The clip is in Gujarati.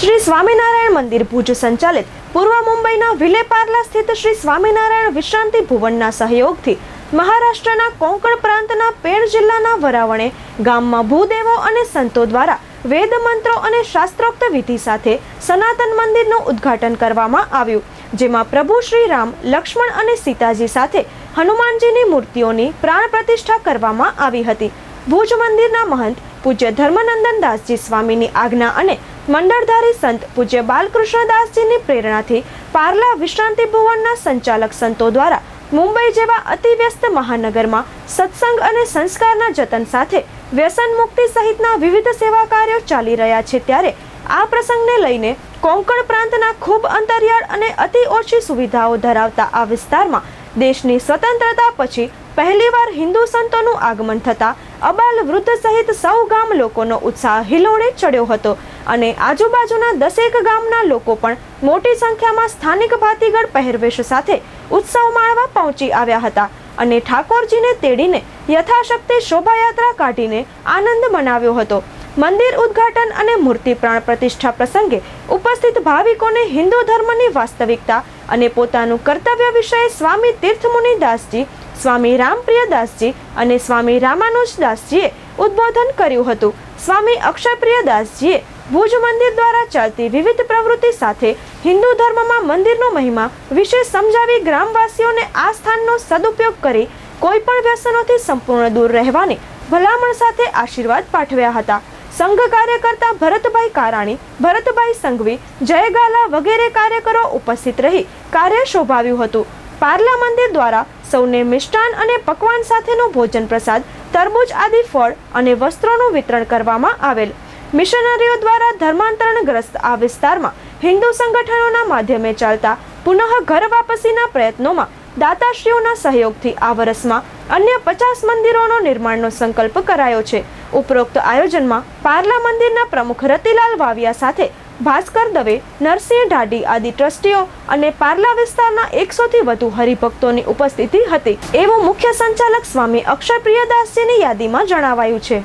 શ્રી સ્વામિનારાયણ મંદિર ભુજ સંચાલિત પૂર્વ મુંબઈના વિલેપાર્લા સ્થિત શ્રી સ્વામિનારાયણ વિશ્રાંતિ ભુવનના સહયોગથી મહારાષ્ટ્રના કોંકણ પ્રાંતના પેડ જિલ્લાના વરાવણે ગામમાં ભૂદેવો અને સંતો દ્વારા વેદ મંત્રો અને શાસ્ત્રોક્ત વિધિ સાથે સનાતન મંદિરનું ઉદ્ઘાટન કરવામાં આવ્યું, જેમાં પ્રભુ શ્રી રામ, લક્ષ્મણ અને સીતાજી સાથે હનુમાનજીની મૂર્તિઓની પ્રાણ પ્રતિષ્ઠા કરવામાં આવી હતી. ભુજ મંદિરના મહંત પૂજ્ય ધર્મનંદન દાસજી સ્વામીની આજ્ઞા અને મંડળધારી સંત પૂજ્ય બાલકૃષ્ણદાસજીની પ્રેરણાથી પાર્લા વિશ્રાંતિ ભુવનના સંચાલક સંતો દ્વારા મુંબઈ જેવા અતિવ્યસ્ત મહાનગરમાં સત્સંગ અને સંસ્કારના જતન સાથે વ્યસન મુક્તિ સહિતના વિવિધ સેવા કાર્યો ચાલી રહ્યા છે ત્યારે આ પ્રસંગને લઈને કોંકણ પ્રાંતના ખૂબ અંતરિયાળ અને અતિ ઓછી સુવિધાઓ ધરાવતા આ વિસ્તારમાં દેશની સ્વતંત્રતા પછી પહેલીવાર હિન્દુ સંતોનું આગમન થતાં અબાલ વૃદ્ધ સહિત સૌ ગામ લોકોનો ઉત્સાહ હિલોળે ચડ્યો હતો અને આજુબાજુના દસેક ગામના લોકો પણ મોટી સંખ્યામાં સ્થાનિક ભાતીગળ પહેરવેશ સાથે ઉત્સવ માણવા પહોંચી આવ્યા હતા અને ઠાકોરજીને તેડીને યથાશક્તિ શોભાયાત્રા કાઢીને આનંદ મનાવ્યો હતો. મંદિર ઉદ્ઘાટન અને મૂર્તિ પ્રાણ પ્રતિષ્ઠા પ્રસંગે ઉપસ્થિત ભાવિકોને હિન્દુ ધર્મની વાસ્તવિકતા અને પોતાનું કર્તવ્ય વિષય સ્વામી તીર્થમુનિ દાસજી, સ્વામી રામપ્રિયદાસજી અને સ્વામી રામાનુજદાસજીએ ઉદ્બોધન કર્યું હતું. સ્વામી અક્ષયપ્રિય દાસજીએ ભુજ મંદિર દ્વારા ચાલતી વિવિધ પ્રવૃત્તિ સાથે હિન્દુ ધર્મમાં મંદિરનો મહિમા વિશે સમજાવી ગ્રામવાસીઓને આ સ્થાનનો સદુપયોગ કરી કોઈ પણ વ્યસનોથી સંપૂર્ણ દૂર રહેવાની ભલામણ સાથે આશીર્વાદ પાઠવ્યા હતા. સંઘ કાર્યકર્તા ભરતભાઈ કારાણી, ભરતભાઈ સંઘવી, જયગાલા વગેરે કાર્યકરો ઉપસ્થિત રહી કાર્ય શોભાવ્યું હતું. પાર્લા મંદિર દ્વારા સૌને મિષ્ટાન અને પકવાન સાથેનું ભોજન પ્રસાદ, તરબૂચ આદિ ફળ અને વસ્ત્રોનું વિતરણ કરવામાં આવેલ. મિશનરીઓ દ્વારા ધર્માંતરણગ્રસ્ત આ વિસ્તારમાં હિન્દુ સંગઠનોના માધ્યમે ચાલતા પુનઃ ઘર વાપસીના પ્રયત્નોમાં દાતાશ્રીઓના સહયોગથી આ વર્ષમાં અન્ય પચાસ મંદિરોનો નિર્માણનો સંકલ્પ કરાયો છે. ઉપરોક્ત આયોજનમાં પાર્લા મંદિરના પ્રમુખ રતિલાલ વાવિયા સાથે ભાસ્કર દવે, નરસિંહ ઢાડી આદિ ટ્રસ્ટીઓ અને પાર્લા વિસ્તારના એકસોથી વધુ હરિભક્તોની ઉપસ્થિતિ હતી. એવું મુખ્ય સંચાલક સ્વામી અક્ષય પ્રિયદાસજીની યાદીમાં જણાવાયું છે.